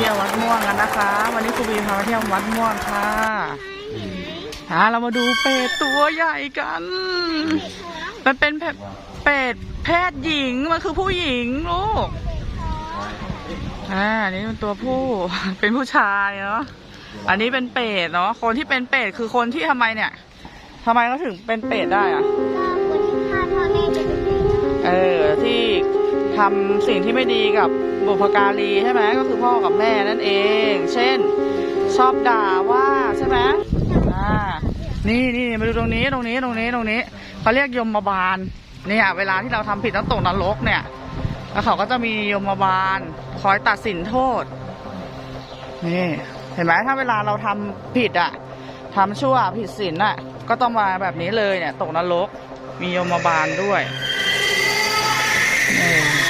ที่ยววัดม่วงกันนะคะ วันนี้ครูบีพามาเที่ยววัดม่วงค่ะอ่าเรามาดูเป็ดตัวใหญ่กัน มันเป็นเป็ดเป็ดเพศหญิง มันคือผู้หญิงลูก อ่า นี่เป็นตัวผู้ เป็นผู้ชายเนาะ อันนี้เป็นเป็ดเนาะ คนที่เป็นเป็ดคือคนที่ทำไมเนี่ยทำไมเขาถึงเป็นเป็ดได้อะก็คนที่ฆ่าพ่อแม่จะเป็นเป็ดเออ ที่ทำสิ่งที่ไม่ดีกับ บุพการีใช่ไหมก็คือพ่อกับแม่นั่นเอง เช่น ชอบด่าว่าใช่ไหมอ่านี่นี่มาดูตรงนี้ตรงนี้ตรงนี้ตรงนี้เขาเรียกยมบาลเนี่ยเวลาที่เราทำผิดต้องตกนรกเนี่ยแล้วเขาก็จะมียมบาลคอยตัดสินโทษนี่เห็นไหมถ้าเวลาเราทำผิดอะทำชั่วผิดศีลอะก็ต้องมาแบบนี้เลยเนี่ย ตกนรกมียมบาลด้วยนี่อั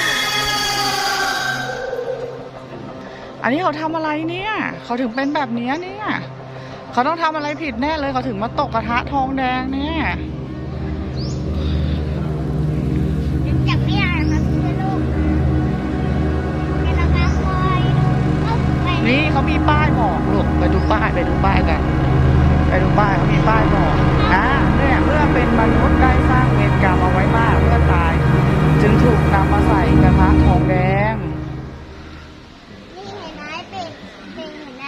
นนี้เขาทำอะไรเนี่ยเขาถึงเป็นแบบนี้เนี่ยเขาต้องทำอะไรผิดแน่เลยเขาถึงมาตกกระทะทองแดงเนี่ยยังจับไม่ได้นะครับเพื่อนลูกเดี๋ยวนะคะคอยดูเอ้าไปนี่เขามีป้ายบอกลูกไปดูป้ายไปดูป้ายกันไปดูป้ายเขามีป้ายบอกอ่าเนี่ยเมื่อเป็นมนุษย์ได้สร้างเวรกรรมเอาไว้มากเมื่อตาย จึงถูกนำมาใส่กระทะทองแดง นี่เห็นไหมเป็ดเป็ดเห็นไหม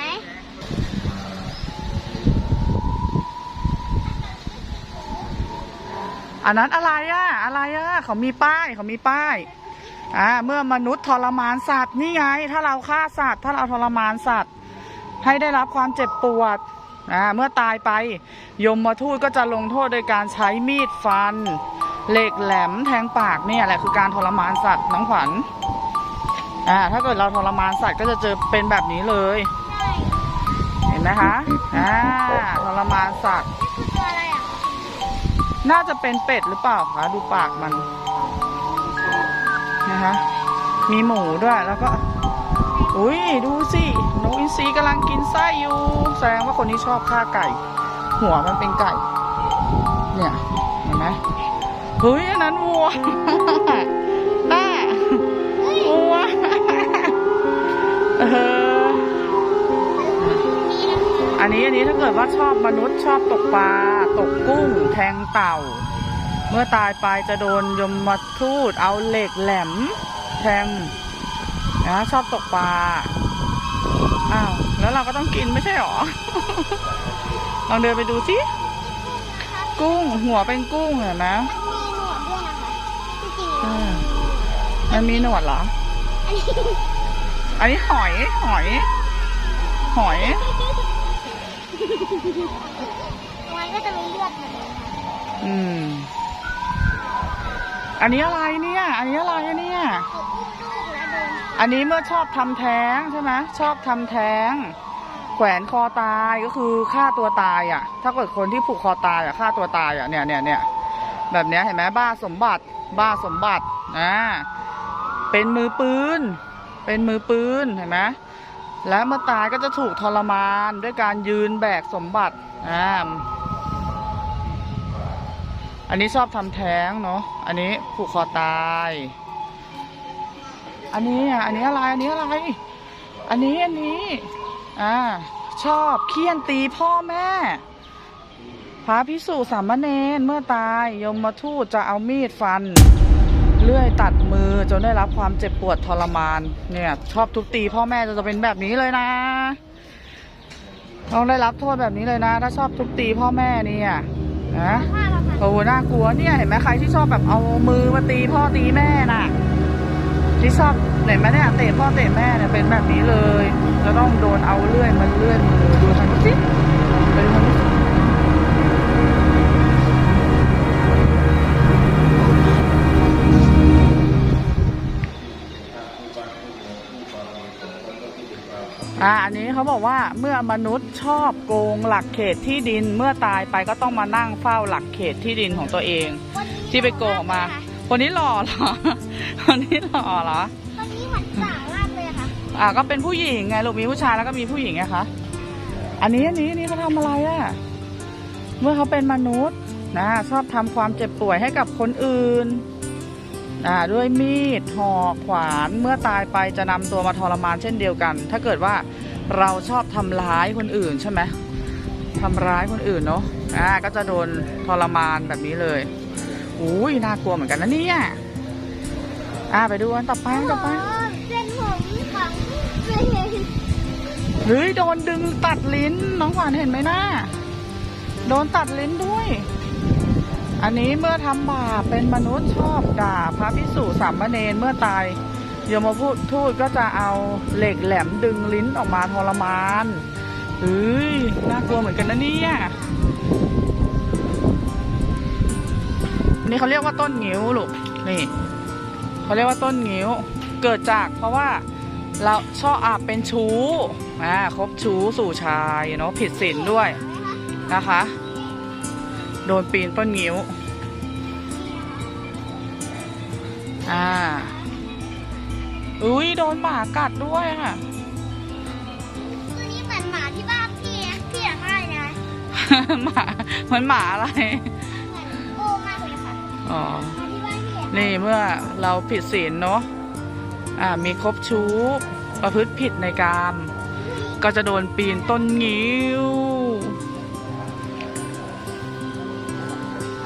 อันนั้นอะไรอะอะไรอะเขามีป้ายเขามีป้ายอ่าเมื่อมนุษย์ทรมานสัตว์นี่ไง ถ้าเราฆ่าสัตว์ ถ้าเราทรมานสัตว์ ให้ได้รับความเจ็บปวดอ่าเมื่อตายไป ยมมาทูตก็จะลงโทษโดยการใช้มีดฟัน เหล็กแหลมแทงปากเนี่ยแหละคือการทรมานสัตว์น้องขวัญอ่าถ้าเกิดเราทรมานสัตว์ก็จะเจอเป็นแบบนี้เลย ไหมคะ อ่าทรมานสัตว์คือตัวอะไรอะน่าจะเป็นเป็ดหรือเปล่าคะ ดูปากมัน นะคะ มีหมูด้วย แล้วก็ อุ้ยดูสินกอินทรีกำลังกินไส้อยู่ แสดงว่าคนนี้ชอบฆ่าไก่ หัวมันเป็นไก่ เนี่ย เห็นไหมเฮ้ย อันนั้นวัวน่าวัว เออนี่นะคะ อันนี้อันนี้ถ้าเกิดว่าชอบมนุษย์ชอบตกปลาตกกุ้ง แทงเต่า เมื่อตายไปจะโดนยมมาทูตเอาเหล็กแหลม แทงนะชอบตกปลาอ้าวแล้วเราก็ต้องกินไม่ใช่หรอ ลองเดินไปดูสิกุ้งหัวเป็นกุ้งเห็นไหมมีหนวดด้วยนะคะที่จริงอืแล้วมมันมีหนวดเหรอ อันนี้อันนี้หอย หอย หอย มันก็จะมีเลือดเหมือนกันค่ะอืม อันนี้อะไรเนี่ย อันนี้อะไรเนี่ย เขาอุ้มลูกนะเดินอันนี้เมื่อชอบทำแท้งใช่ไหมชอบทำแท้ง แขวนคอตายก็คือฆ่าตัวตายอะ ถ้าเกิดคนที่ผูกคอตายอะฆ่าตัวตายอะเนี่ยเนี่ยเนี่ยแบบเนี้ยเห็นไหมบ้าสมบัติ บ้าสมบัติอ่าเป็นมือปืน เป็นมือปืนเห็นไหม แล้วเมื่อตายก็จะถูกทรมานด้วยการยืนแบกสมบัติอ่าอันนี้ชอบทำแท้งเนาะ อันนี้ผูกคอตาย อันนี้อะ อันนี้อะไร อันนี้อะไร อันนี้ อันนี้ อ่า ชอบเคี่ยนตีพ่อแม่ พระพิสุสามเณรเมื่อตายยมมาทูตจะเอามีดฟัน เลื่อยตัดมือจนได้รับความเจ็บปวดทรมาน เนี่ย ชอบทุบตีพ่อแม่จะจะเป็นแบบนี้เลยนะต้องได้รับโทษแบบนี้เลยนะ ถ้าชอบทุบตีพ่อแม่เนี่ยนะโอ้โหน่ากลัวเนี่ยเห็นไหมใครที่ชอบแบบเอามือมาตีพ่อตีแม่น่ะ ที่ชอบเห็นไหมเนี่ยเตะพ่อเตะแม่เนี่ยเป็นแบบนี้เลยจะต้องโดนเอาเลื่อยมันเลื่อยมือดูทาง อ่าอันนี้เขาบอกว่าเมื่อมนุษย์ชอบโกงหลักเขตที่ดินเมื่อตายไปก็ต้องมานั่งเฝ้าหลักเขตที่ดินของตัวเองำคนนี้ที่ไปโกงออกมา คนนี้หล่อเหรอ คนนี้หล่อเหรอคนนี้เหมือนสาวมากเลยอะค่ะอ่าก็เป็นผู้หญิงไงลูกมีผู้ชายแล้วก็มีผู้หญิงไงคะอันนี้อันนี้อันนี้เขาทำอะไรอะ่ะ เมื่อเขาเป็นมนุษย์นะชอบทำความเจ็บป่วยให้กับคนอื่นอ่า ด้วยมีดหอกขวานเมื่อตายไปจะนำตัวมาทรมานเช่นเดียวกัน ถ้าเกิดว่าเราชอบทำร้ายคนอื่นใช่ไหมทำร้ายคนอื่นเนาะอ่าก็จะโดนทรมานแบบนี้เลยอุ้ยน่ากลัวเหมือนกันนะเนี่ยอ่าไปดูอันต่อไปอันต่อไปเป็นผมของเพื่อนเฮ้ยโดนดึงตัดลิ้นน้องขวัญเห็นไหมนะโดนตัดลิ้นด้วย อันนี้เมื่อทำบาปเป็นมนุษย์ชอบด่าพระพิสุสามเณรเมื่อตายโยมพูดทูตก็จะเอาเหล็กแหลมดึงลิ้นออกมาทรมานเฮ้ยน่ากลัวเหมือนกันนะเนี่ยนี่เขาเรียกว่าต้นงิ้วลูกนี่เขาเรียกว่าต้นงิ้ว เกิดจากเพราะว่าเราชอบอาบเป็นชู้อ่าคบชู้สู่ชายเนาะผิดศีลด้วยนะคะ โดนปีนต้นงิ้ว อ่า อุ้ยโดนหมากัดด้วยค่ะ ตัวนี้เหมือนหมาที่บ้านพี่พี่อยากได้นะหมาเหมือนหมาอะไร เหมือนโอ้มากเลยค่ะอ๋อ หมาที่บ้านพี่อยากนี่เมื่อเราผิดศีลเนาะ อ่า มีครบชู้ ประพฤติผิดในกามก็จะโดนปีนต้นงิ้ว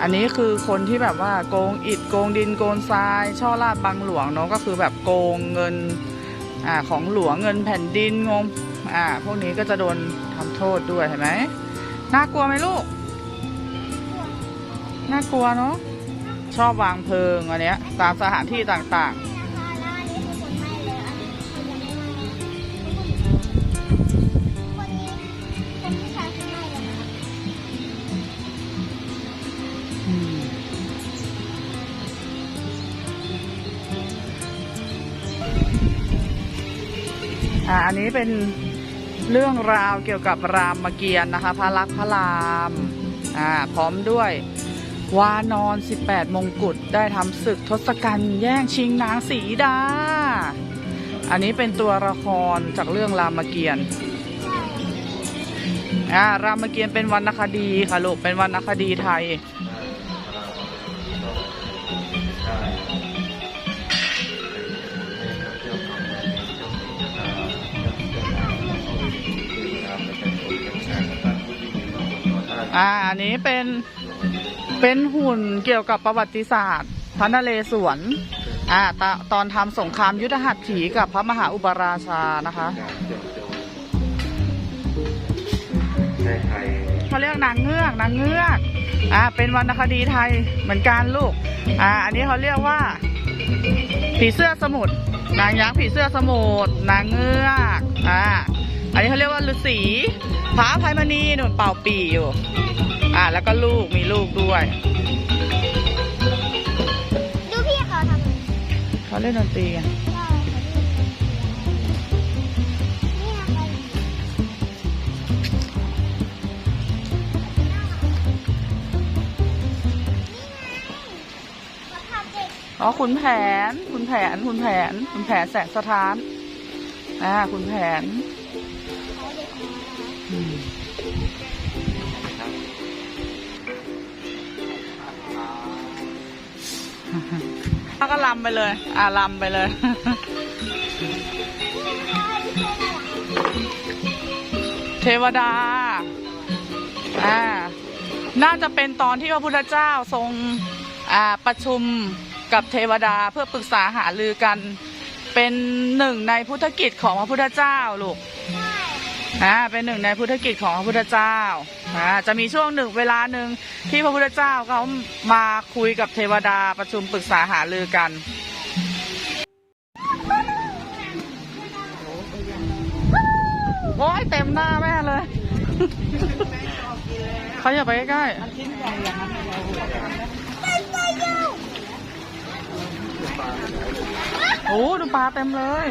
อันนี้คือคนที่แบบว่าโกงอิฐโกงดินโกงทราย ช่อลาดบังหลวงเนาะก็คือแบบโกงเงินอ่าของหลวงเงินแผ่นดินงงอ่าพวกนี้ก็จะโดนทำโทษด้วยเห็นไหมน่ากลัวไหมลูกน่ากลัวเนาะชอบวางเพลิงอันเนี้ยตามสถานที่ต่างๆ อ่าอันนี้เป็นเรื่องราวเกี่ยวกับรามเกียรตินะคะ พระลักษมณ์พระรามอ่าพร้อมด้วยวานอน 18 มงกุฎได้ทำศึกทศกัณฐ์แย่งชิงนางสีดา อันนี้เป็นตัวละครจากเรื่องรามเกียรติ์อ่ารามเกียรติ์เป็นวรรณคดีค่ะลูกเป็นวรรณคดีไทย อ่าอันนี้เป็นเป็นหุ่นเกี่ยวกับประวัติศาสตร์พระนเรศวรอ่าตตอนทำสงครามยุทธหัตถีกับพระมหาอุปราชานะคะเขาเรียกนางเงือกนางเงือกอ่าเป็นวรรณคดีไทยเหมือนกันลูกอ่าอันนี้เขาเรียกว่า ผีเสื้อสมุทรนางยักษ์ผีเสื้อสมุทรนางเงือกอ่า อันนี้เขาเรียกว่าฤาษีพระอภัยมณีหนุนเป่าปีอยู่ อ่า แล้วก็ลูกมีลูกด้วย ดูพี่เขาทำเขาเล่นดนตรีไงนี่นะคะเขาทำเด็กอ๋อขุนแผนขุนแผนขุนแผนขุนแผนแสงสถานอ่าขุนแผน แล้วก็ลำไปเลย อ่าลำไปเลย เทวดา อ่า น่าจะเป็นตอนที่พระพุทธเจ้าทรง อ่า ประชุมกับเทวดาเพื่อปรึกษาหารือกัน เป็นหนึ่งในพุทธกิจของพระพุทธเจ้าลูก อ่าเป็นหนึ่งในพุทธกิจของพระพุทธเจ้าอ่าจะมีช่วงหนึ่งเวลาหนึ่งที่พระพุทธเจ้าเขามาคุยกับเทวดาประชุมปรึกษาหารือกันโอ้ยเต็มหน้าแม่เลย เขาอย่าไปใกล้โอ้ดูปลาเต็มเลย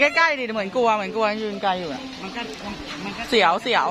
ใกล้ๆดิเหมือนกลัวเหมือนกลัวยืนไกลอยู่อะเสียวเสียว